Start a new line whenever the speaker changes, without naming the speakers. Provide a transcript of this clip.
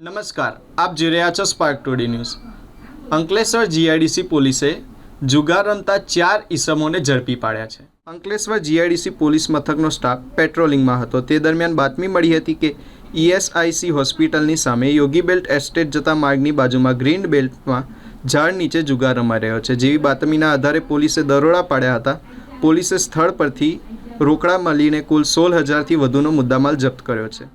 નમસ્કાર, આપ જોઈ રહ્યા છો spark today news. Ankleshwar GIDC પોલીસે જુગાર રમતા ચાર ઈસમોને ઝડપી પાડ્યા છે. અંકલેશ્વર જીઆઈડીસી પોલીસ મથકનો સ્ટાફ પેટ્રોલિંગમાં હતો. તે દરમિયાન બાતમી મળી હતી કે ઈએસઆઈસી હોસ્પિટલની સામે યોગી બેલ્ટ એસ્ટેટ જતા માર્ગની બાજુમાં ગ્રીન બેલ્ટમાં ઝાડ નીચે જુગાર રમાઈ રહ્યો છે. જેવી બાતમીના આધારે પોલીસે દરોડા પાડ્યા હતા. પોલીસે સ્થળ પરથી રોકડા મળીને કુલ સોળ હજારથી વધુનો મુદ્દામાલ જપ્ત કર્યો છે.